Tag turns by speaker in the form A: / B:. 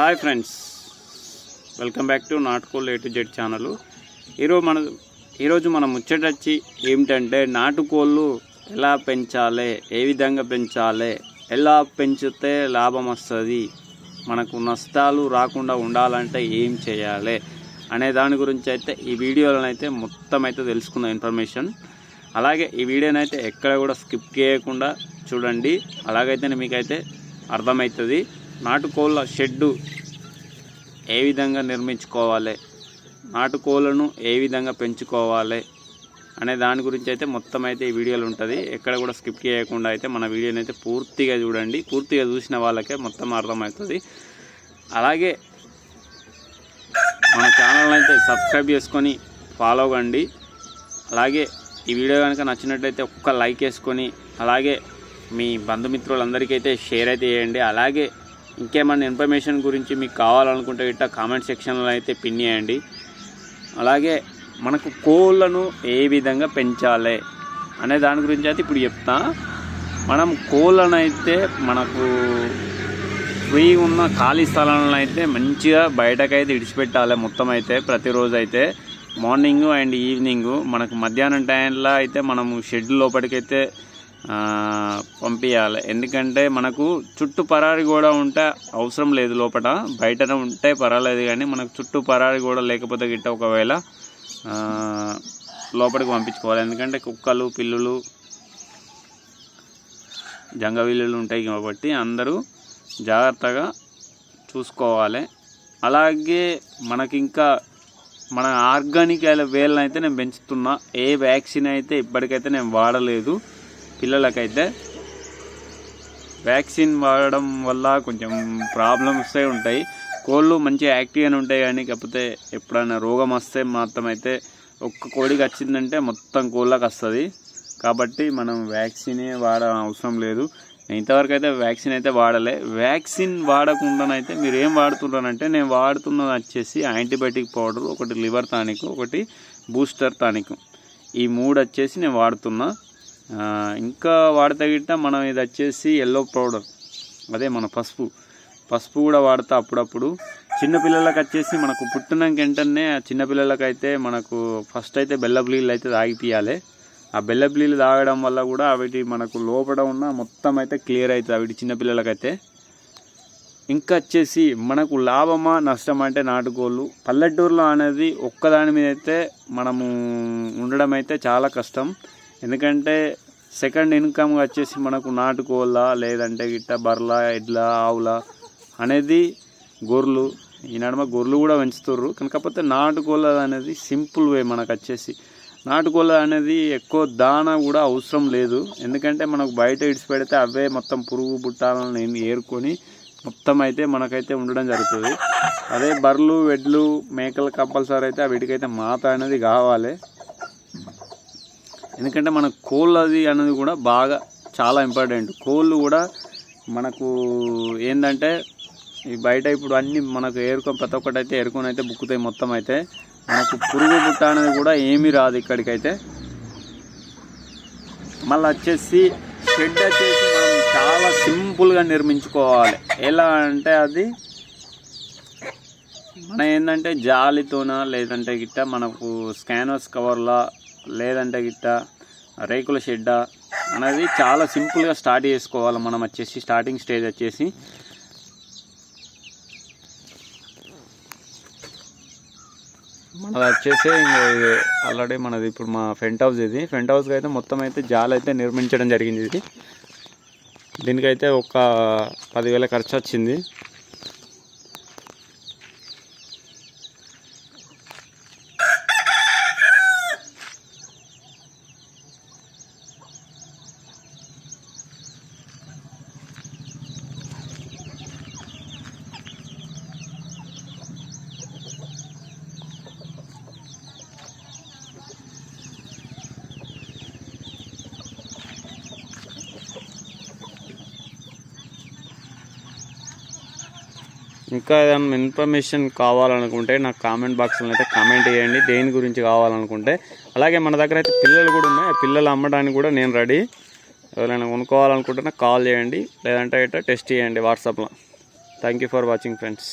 A: Hi friends. Welcome back to నాటుకోల్ A to Z channel. ఈరోజు మన ఈరోజు మనం ముచ్చటచ్చి ఏమిటంటే నాటుకోళ్ళు ఎలా పెంచాలి ఏ విధంగా పెంచాలి ఎలా పెంచితే లాభం వస్తుంది మనకు నష్టాలు రాకుండా ఉండాలంటే ఏం చేయాలి అనే దాని గురించి అయితే ఈ వీడియోలో అయితే మొత్తం అయితే తెలుసుకుందాం ఇన్ఫర్మేషన్. అలాగే ఈ వీడియోనైతే ఎక్కడ కూడా స్కిప్ చేయకుండా చూడండి. అలాగైతే మీకైతే అర్థమవుతుంది. నాటుకోళ్ళ షెడ్డు ఏ విధంగా నిర్మించుకోవాలి? నాటుకోళ్ళను ఏ విధంగా పెంచుకోవాలి? అనే దాని గురించి అయితే మొత్తం అయితే ఈ వీడియోలు ఉంటుంది. ఎక్కడ కూడా స్కిప్ చేయకుండా అయితే మన వీడియోని అయితే పూర్తిగా చూడండి. పూర్తిగా చూసిన వాళ్ళకే మొత్తం అర్థమవుతుంది. అలాగే మన ఛానల్ అయితే సబ్స్క్రైబ్ చేసుకొని ఫాలో కండి. అలాగే ఈ వీడియో కనుక నచ్చినట్లయితే ఒక్క లైక్ వేసుకొని అలాగే మీ బంధుమిత్రులందరికీ అయితే షేర్ అయితే చేయండి. అలాగే ఇంకేమైనా ఇన్ఫర్మేషన్ గురించి మీకు కావాలనుకుంటే ఇట్లా కామెంట్ సెక్షన్లో అయితే పిన్ చేయండి. అలాగే మనకు కోళ్ళను ఏ విధంగా పెంచాలి అనే దాని గురించి అయితే ఇప్పుడు చెప్తా. మనం కోళ్ళను అయితే మనకు ఫ్రీ ఉన్న ఖాళీ స్థలాలను అయితే మంచిగా బయటకైతే ఇడిచిపెట్టాలి మొత్తం అయితే ప్రతిరోజు అయితే. మార్నింగ్ అండ్ ఈవినింగ్ మనకు మధ్యాహ్నం టైంలో అయితే మనము షెడ్ లోపలికైతే పంపించాలి ఎందుకంటే మనకు చుట్టూ పరారి కూడా ఉంటే అవసరం లేదు లోపల బయటనే ఉంటే పర్వాలేదు కానీ మనకు చుట్టూ పరారి కూడా లేకపోతే గిట్ట ఒకవేళ లోపలికి పంపించుకోవాలి. ఎందుకంటే కుక్కలు పిల్లులు జంగవిల్లులు ఉంటాయి కాబట్టి అందరూ జాగ్రత్తగా చూసుకోవాలి. అలాగే మనకి ఇంకా మన ఆర్గానిక్ వేళ్ళని అయితే నేను పెంచుతున్నా. ఏ వ్యాక్సిన్ అయితే ఇప్పటికైతే నేను వాడలేదు. పిల్లలకైతే వ్యాక్సిన్ వాడడం వల్ల కొంచెం ప్రాబ్లమ్స్ ఉంటాయి. కోళ్ళు మంచి యాక్టివ్గానే ఉంటాయి కానీ కాకపోతే ఎప్పుడైనా రోగం వస్తే మాత్రం అయితే ఒక్క కోడికి వచ్చిందంటే మొత్తం కోళ్ళకి వస్తుంది. కాబట్టి మనం వ్యాక్సినే వాడ అవసరం లేదు. ఇంతవరకు అయితే వ్యాక్సిన్ అయితే వాడలే. వ్యాక్సిన్ వాడకుండానైతే మీరు ఏం వాడుతున్నారంటే నేను వాడుతున్నది వచ్చేసి యాంటీబయాటిక్ పౌడర్ ఒకటి లివర్ టానిక్ ఒకటి బూస్టర్ టానిక్. ఈ మూడు వచ్చేసి నేను వాడుతున్నా. ఇంకా వాడితే గిట్ట మనం ఇది వచ్చేసి ఎల్లో పౌడర్ అదే మన పసుపు. పసుపు కూడా వాడతా అప్పుడప్పుడు. చిన్నపిల్లలకు వచ్చేసి మనకు పుట్టినాక వెంటనే ఆ చిన్నపిల్లలకైతే అయితే మనకు ఫస్ట్ అయితే బెల్లపు నీళ్ళు అయితే తాగిపియాలి ఆ బెల్లపు నీళ్ళు తాగడం వల్ల కూడా అవిటి మనకు లోపల ఉన్న మొత్తం అయితే క్లియర్ అవుతుంది అవిటి చిన్నపిల్లలకైతే ఇంకా వచ్చేసి మనకు లాభమా నష్టమా అంటే నాటుకోళ్ళు. పల్లెటూరులో అనేది ఒక్కదాని మీద అయితే మనము ఉండడం అయితే చాలా కష్టం. ఎందుకంటే సెకండ్ ఇన్కమ్ వచ్చేసి మనకు నాటుకోళ్ళ లేదంటే గిట్ట బర్ల ఎడ్ల ఆవుల అనేది గొర్రెలు. ఈ నడుమ గొర్రెలు కూడా పెంచుతుర్రు. కాకపోతే నాటుకోళ్ళ అనేది సింపుల్ వే మనకు వచ్చేసి. నాటుకోళ్ళ అనేది ఎక్కువ దాన కూడా అవసరం లేదు. ఎందుకంటే మనకు బయట ఇడిచిపెడితే అవే మొత్తం పురుగు బుట్టాలను ఏరుకొని మొత్తం అయితే మనకైతే ఉండడం జరుగుతుంది. అదే బర్రెలు వెడ్లు మేకలు కంపల్సరీ అయితే వీటికైతే మాత అనేది కావాలి. ఎందుకంటే మన కోళ్ళది అనేది కూడా బాగా చాలా ఇంపార్టెంట్. కోళ్ళు కూడా మనకు ఏంటంటే ఈ బయట ఇప్పుడు అన్ని మనకు ఏరుకొని ప్రతి ఒక్కటి అయితే ఏరుకొని అయితే బుక్కుతాయి మొత్తం అయితే. మనకు పురుగు బుట్ట అనేది కూడా ఏమీ రాదు ఇక్కడికైతే. మళ్ళీ వచ్చేసి షెడ్ వచ్చేసి మనం చాలా సింపుల్గా నిర్మించుకోవాలి. ఎలా అంటే అది మన ఏంటంటే జాలితోన లేదంటే గిట్ట మనకు స్కానర్స్ కవర్లా లేదంటే గిట్ట రేకుల షెడ్డా అనేది చాలా సింపుల్గా స్టార్ట్ చేసుకోవాలి మనం వచ్చేసి స్టార్టింగ్ స్టేజ్ వచ్చేసి. అది వచ్చేసి ఆల్రెడీ మనది ఇప్పుడు మా ఫ్రంట్ హౌస్ ఇది. ఫ్రంట్ హౌస్కి అయితే మొత్తం అయితే జాల్ అయితే నిర్మించడం జరిగింది ఇది. దీనికైతే ఒక పదివేల ఖర్చు వచ్చింది. ఇంకా ఏదైనా ఇన్ఫర్మేషన్ కావాలనుకుంటే నాకు కామెంట్ బాక్స్లో అయితే కామెంట్ చేయండి. దేని గురించి కావాలనుకుంటే. అలాగే మన దగ్గర అయితే పిల్లలు కూడా ఉన్నాయి. ఆ పిల్లలు అమ్మడానికి కూడా నేను రెడీ ఎవరైనా కొనుక్కోవాలనుకుంటే నాకు కాల్ చేయండి. లేదంటే అయితే టెస్ట్ చేయండి వాట్సాప్లో. Thank you for watching friends